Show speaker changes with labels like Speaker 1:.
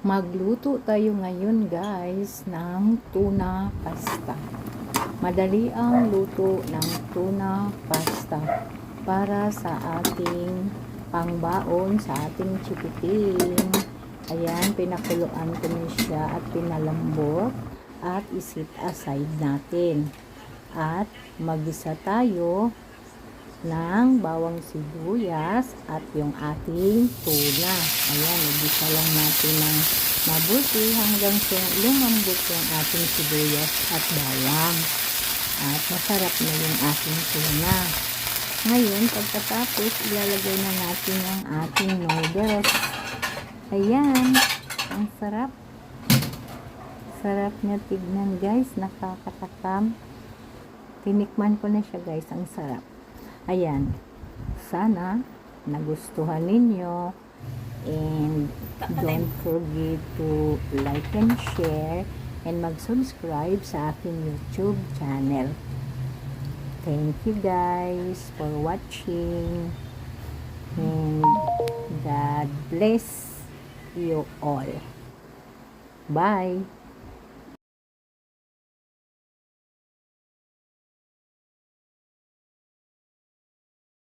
Speaker 1: Magluto tayo ngayon guys ng tuna pasta. Madali ang luto ng tuna pasta para sa ating pangbaon sa ating chikiting. Ayan, pinakuluan ko na siya at pinalambot at isit aside natin. At magisa tayo ng bawang sibuyas at yung ating tuna. Ayan, igisa lang natin ng mabuti hanggang sa lumambot yung ating sibuyas at bawang. At masarap na yung ating tuna. Ngayon, pagkatapos, ilalagay na natin ang ating noodles. Ayan, ang sarap. Sarap niya tignan guys, nakakatakam. Tinikman ko na siya guys, ang sarap. Ayan. Sana nagustuhan ninyo. And don't forget to like and share and mag-subscribe sa aking YouTube channel. Thank you guys for watching. And God bless you all. Bye.